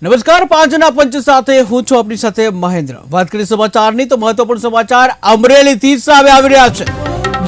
નમસ્કાર, પાંચના પંચ સાથે હું છું આપની સાથે મહેન્દ્ર. વાત કરી સમાચારની તો મહત્વપૂર્ણ સમાચાર અમરેલીથી સામે આવી રહ્યા છે.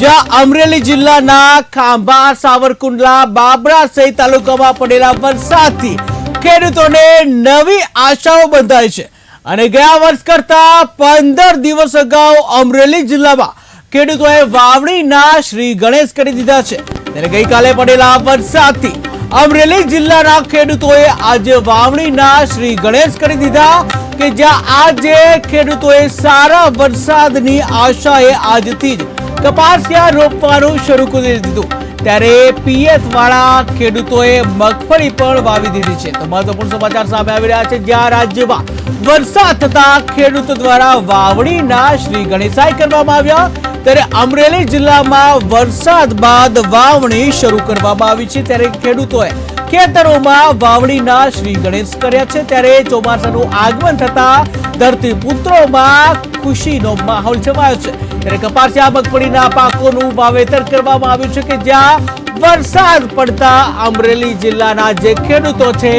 જ્યાં અમરેલી જિલ્લાના ખાંભા, સાવરકુંડલા, બાબરા સહિત તાલુકામાં પડેલા વરસાદથી ખેડૂતોને નવી આશાઓ બંધાય છે. અને ગયા વર્ષ કરતા પંદર દિવસ અગાઉ અમરેલી જિલ્લામાં ખેડૂતોએ વાવણીના શ્રી ગણેશ કરી દીધા છે. ત્યારે ગઈકાલે પડેલા વરસાદથી અમરેલી જિલ્લાના ખેડૂતોએ આજે વાવણીના શ્રી ગણેશ કરી દીધા કે જ્યાં આજે ખેડૂતોએ સારા વરસાદની આશાએ આજથી જ કપાસિયા રોપવાનું શરૂ કરી દીધું. ત્યારે પિયત વાળા ખેડૂતોએ મગફળી પણ વાવી દીધી છે. તો મહત્વપૂર્ણ સમાચાર સામે આવી રહ્યા છે. જ્યાં રાજ્યમાં વરસાદ થતા ખેડૂતો દ્વારા વાવણીના શ્રી ગણેશાય કરવામાં આવ્યા. ત્યારે અમરેલી જિલ્લામાં વરસાદ બાદ વાવણી શરૂ કરવામાં આવી છે. ત્યારે ખેડૂતોએ ખેતરોમાં વાવણીના શ્રી ગણેશ કર્યા છે. ત્યારે ચોમાસાનું આગમન થતા ધરતી પુત્રોમાં ખુશીનો માહોલ છવાયો છે. ત્યારે કપાસિયા મગફળીના પાકોનું વાવેતર કરવામાં આવ્યું છે કે જ્યાં વરસાદ પડતા અમરેલી જિલ્લાના જે ખેડૂતો છે,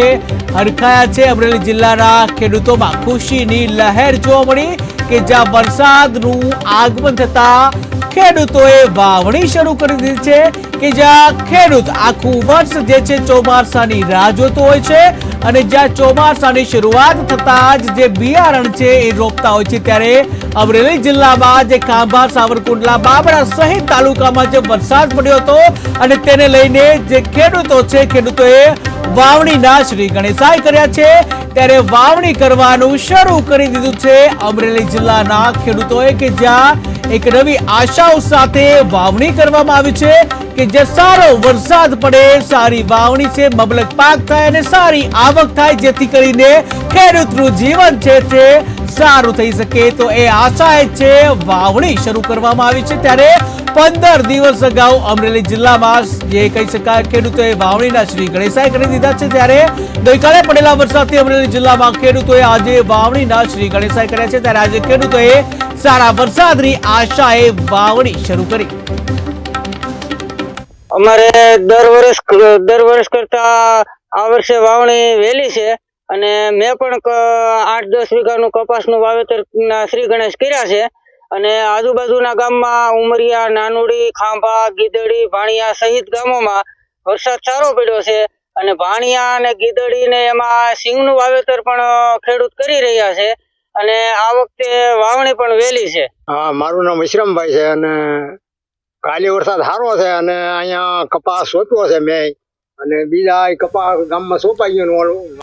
હરખાયા છે. અમરેલી જિલ્લાના ખેડૂતોમાં ખુશીની લહેર જોવા મળી. કે જ્યાં વરસાદનું આગમન થતા ખેડૂતોએ વાવણી શરૂ કરી દીધી છે કે જ્યાં ખેડૂત આખું વર્ષ જે છે ચોમાસાની રાહ જોતો હોય છે અને જ્યાં ચોમાસાની શરૂઆત થતાં જ જે બિયારણ છે એ રોપતા હોય છે ત્યારે અમરેલી જિલ્લામાં જે ખાંભા સાવરકુંડલા, બાબરા સહિત તાલુકામાં જે વરસાદ પડ્યો હતો અને તેને લઈને જે ખેડૂતો છે ખેડૂતોએ વાવણીના શ્રી ગણેશાય કર્યા છે. ત્યારે વાવણી કરવાનું શરૂ કરી દીધું છે અમરેલી જિલ્લાના ખેડૂતોએ કે જ્યાં એક નવી આશાઓ સાથે વાવણી કરવામાં આવી છે કે જે સારો વરસાદ પડે, સારી વાવણી છે, મબલક પાક થાય અને સારી આવક થાય, જેથી કરીને ખેડૂતનું જીવન છે તે સારું થઈ શકે તો એ આશા છે. વાવણી શરૂ કરવામાં આવી છે ત્યારે પંદર દિવસ અગાઉ અમરેલી જિલ્લામાં જે કહી શકાય ખેડૂતોએ વાવણીના શ્રી ગણેશાય કરી દીધા છે ત્યારે ગઈકાલે પડેલા વરસાદથી અમરેલી જિલ્લામાં ખેડૂતોએ આજે વાવણીના શ્રી ગણેશાય કર્યા છે ત્યારે આજે ખેડૂતોએ સારા વરસાદની આશાએ વાવણી શરૂ કરી. અમારે દર વર્ષ દર વર્ષ કરતા આ વર્ષે વાવણી વહેલી છે. અને મેં પણ આઠ દસ વીઘાનું કપાસનું વાવેતર શ્રી ગણેશ કર્યા છે. અને આજુબાજુના ગામમાં ઉમરિયા, નાનુડી, ખાંભા, ગીદડી, ભાણિયા સહિત ગામોમાં વરસાદ સારો પડ્યો છે. અને ભાણિયા અને ગીદડી ને એમાં સિંગનું વાવેતર પણ ખેડૂત કરી રહ્યા છે. અને આ વખતે વાવણી પણ વહેલી છે. હા, મારું નામ વિશ્રમભાઈ છે અને કાલે વરસાદ સારો છે અને અહીંયા કપાસ સોંપ્યો છે મેં. અને બીજા કપાસ ગામમાં સોંપાઈ ગયો